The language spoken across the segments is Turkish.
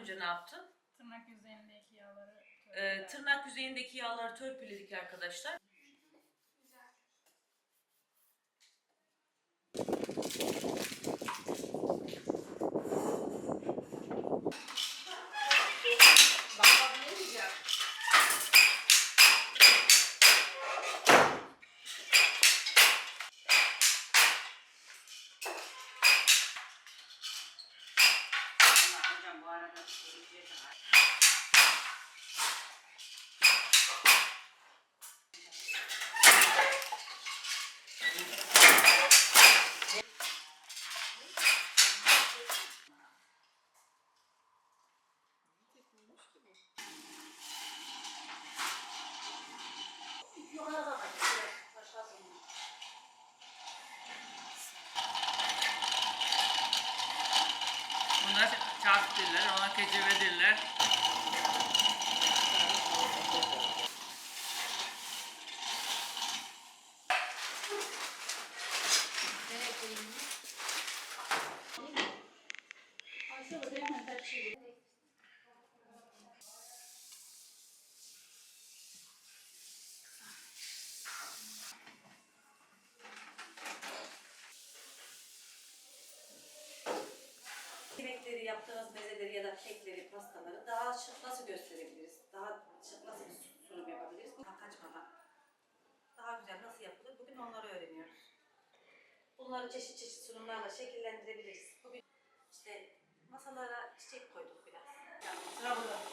Önce ne yaptın? Tırnak yüzeyindeki yağları Ee, tırnak yüzeyindeki yağları törpüledik arkadaşlar. Bunlar çarp diller, ona keceve diller. Yemekleri, yaptığınız mezeleri ya da kekleri, pastaları daha şık nasıl gösterebiliriz? Daha şık nasıl bir sunum yapabiliriz? Bu kaçmadan. Daha güzel nasıl yapılır? Bugün onları öğreniyoruz. Bunları çeşit çeşit sunumlarla şekillendirebiliriz. Bugün işte masalara çiçek koyduk biraz. Sıra burada.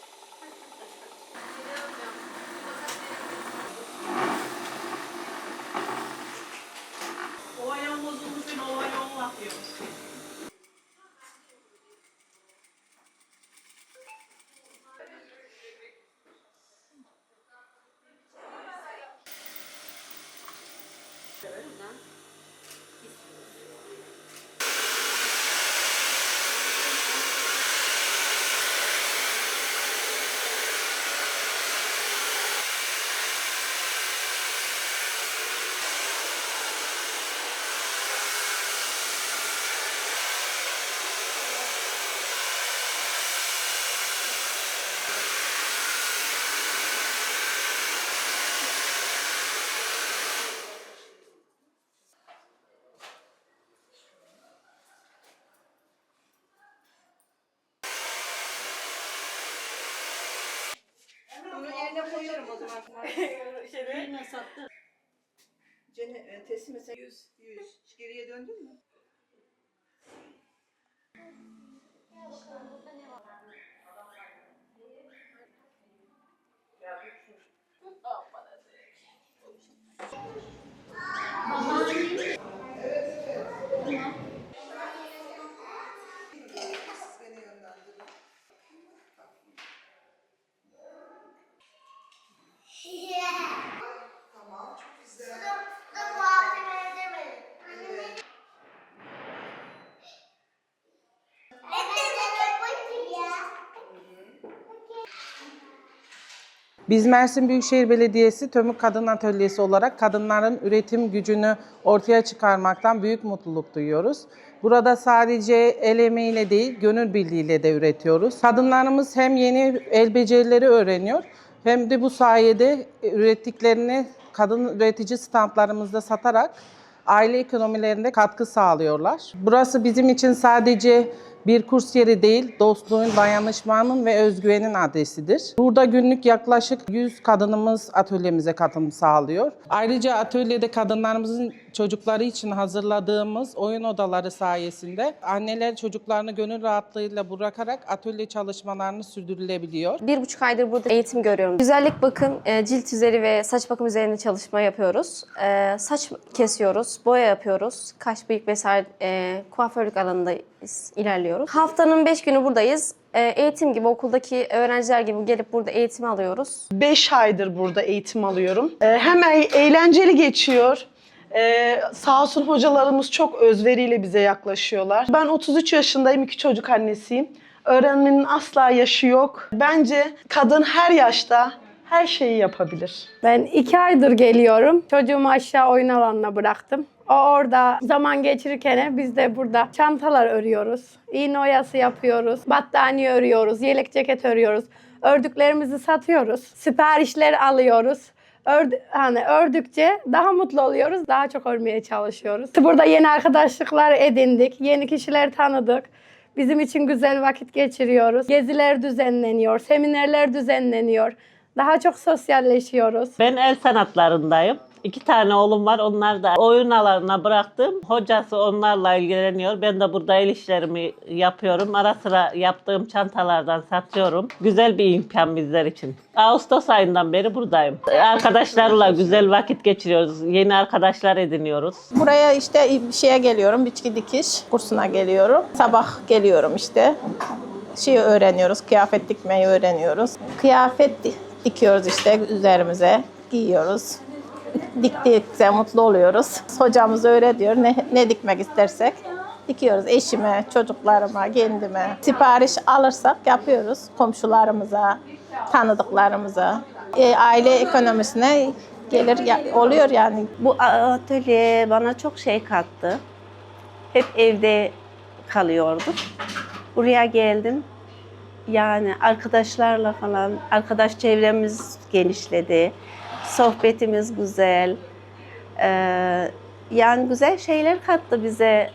O ayağın bozulmuş ben o ayağımı atıyoruz. Yerine koyuyorum o zaman. Şeyde sattı. Cene, e, teslim mesela 100, 100. Geriye döndün mü? Siz Biz Mersin Büyükşehir Belediyesi Tömük Kadın Atölyesi olarak kadınların üretim gücünü ortaya çıkarmaktan büyük mutluluk duyuyoruz. Burada sadece el emeğiyle değil, gönül birliğiyle de üretiyoruz. Kadınlarımız hem yeni el becerileri öğreniyor hem de bu sayede ürettiklerini kadın üretici standlarımızda satarak aile ekonomilerinde katkı sağlıyorlar. Burası bizim için sadece bir kurs yeri değil, dostluğun, dayanışmanın ve özgüvenin adresidir. Burada günlük yaklaşık 100 kadınımız atölyemize katılım sağlıyor. Ayrıca atölyede kadınlarımızın çocukları için hazırladığımız oyun odaları sayesinde anneler çocuklarını gönül rahatlığıyla bırakarak atölye çalışmalarını sürdürülebiliyor. Bir buçuk aydır burada eğitim görüyorum. Güzellik bakım, e, cilt üzeri ve saç bakım üzerine çalışma yapıyoruz. E, Saç kesiyoruz, boya yapıyoruz. Kaş, bıyık vesaire e, kuaförlük alanında ilerliyoruz. Haftanın beş günü buradayız. E, Eğitim gibi okuldaki öğrenciler gibi gelip burada eğitim alıyoruz. 5 aydır burada eğitim alıyorum. Ee, hem eğlenceli geçiyor. Ee, sağ olsun hocalarımız çok özveriyle bize yaklaşıyorlar. Ben 33 yaşındayım, iki çocuk annesiyim. Öğrenmenin asla yaşı yok. Bence kadın her yaşta her şeyi yapabilir. Ben iki aydır geliyorum. Çocuğumu aşağı oyun alanına bıraktım. O orada zaman geçirirken biz de burada çantalar örüyoruz. İğne oyası yapıyoruz. Battaniye örüyoruz. Yelek ceket örüyoruz. Ördüklerimizi satıyoruz. Siparişler alıyoruz. Ördü, hani ördükçe daha mutlu oluyoruz. Daha çok örmeye çalışıyoruz. Burada yeni arkadaşlıklar edindik. Yeni kişiler tanıdık. Bizim için güzel vakit geçiriyoruz. Geziler düzenleniyor, seminerler düzenleniyor. Daha çok sosyalleşiyoruz. Ben el sanatlarındayım. İki tane oğlum var. Onlar da oyun alanına bıraktım. Hocası onlarla ilgileniyor. Ben de burada el işlerimi yapıyorum. Ara sıra yaptığım çantalardan satıyorum. Güzel bir imkan bizler için. Ağustos ayından beri buradayım. Arkadaşlarla güzel vakit geçiriyoruz. Yeni arkadaşlar ediniyoruz. Buraya işte şeye geliyorum, biçki dikiş kursuna geliyorum. Sabah geliyorum işte. Şey öğreniyoruz, kıyafet dikmeyi öğreniyoruz. Kıyafet di- dikiyoruz işte üzerimize, giyiyoruz. Diktikçe mutlu oluyoruz. Hocamız öyle diyor, ne, ne dikmek istersek dikiyoruz. Eşime, çocuklarıma, kendime. Sipariş alırsak yapıyoruz komşularımıza, tanıdıklarımıza. E, aile ekonomisine gelir ya- oluyor yani Bu atölye bana çok şey kattı. Hep evde kalıyordum. Buraya geldim. Yani arkadaşlarla falan, arkadaş çevremiz genişledi. Sohbetimiz güzel. Ee, yani güzel şeyler kattı bize.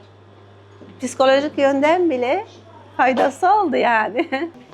Psikolojik yönden bile faydası oldu yani.